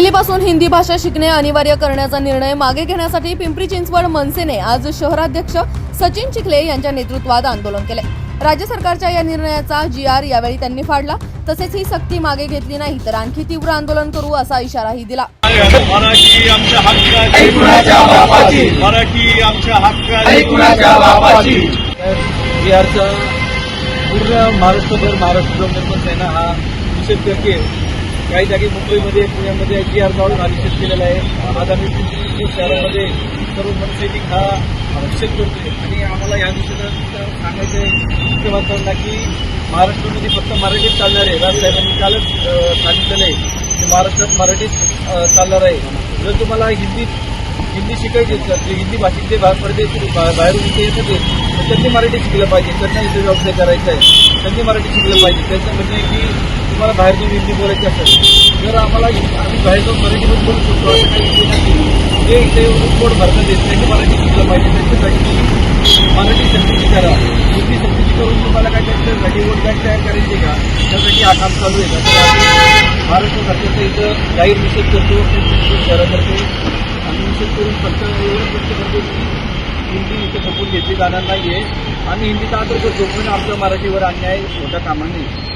पहिलीपासून हिंदी भाषा शिकणे अनिवार्य करण्याचा निर्णय मागे घेण्यासाठी पिंपरी चिंचवड मनसेने आज शहराध्यक्ष सचिन चिखले यांच्या नेतृत्वात आंदोलन केले. राज्य सरकारच्या या निर्णयाचा जी आर यावेळी त्यांनी फाडला. तसेच ही सक्ती मागे घेतली नाही तर आणखी तीव्र आंदोलन करू असा इशाराही दिला. मराठी आमच्या हक्काची. कुणाच्या बापाची. मराठी आमच्या हक्काची. कुणाच्या बापाची. बिहारचा पूर्ण महाराष्ट्रभर महाराष्ट्र हा निषेध करते. काही जागी मुंबईमध्ये पुण्यामध्ये जी आर जाऊन आरक्षित निषेध केलेला आहे. आगामी शहरामध्ये सर्व मनसैनिक हा निषेध करतोय आणि आम्हाला या निषेधात सांगायचं आहे मुख्यमंत्र्यांना की महाराष्ट्रामध्ये फक्त मराठीत चालणार आहे. राजसाहेबांनी कालच सांगितलेलं आहे की महाराष्ट्रात मराठीत चालणार आहे. जर तुम्हाला हिंदीत हिंदी शिकायची असेल जे हिंदी भाषिक जे परदेश बा- बाहेरून इथे येत होते तर त्यांनी मराठी शिकलं पाहिजे. त्यांना इथे व्यवसाय करायचा आहे. त्यांनी मराठी शिकलं पाहिजे. त्यांचं म्हणणं आहे की आम्हाला बाहेरची जाऊन बोलायची असेल जर आम्हाला आम्ही बाहेर जाऊन मराठीमध्ये बोलू शकतो असं काही इथे नाही. ते इथे पोट भरता देत त्यांनी मराठी शिकलं पाहिजे त्यांच्यासाठी तुम्ही मराठी सक्तीची करा. हिंदी सक्तीची करून तुम्हाला काय त्यांच्यासाठी वोट बँक तयार करायची का? त्यासाठी हा काम चालू आहे. का तर महाराष्ट्र सरकारचा इथं जाहीर निषेध करतो. पिंपरी शहरातर्फे आम्ही निषेध करून फक्त एवढं व्यक्त करतो की हिंदी इथे खपून घेतली जाणार नाहीये. आम्ही हिंदीचा आदर करतो पण आमच्या मराठीवर अन्याय होता कामा नये.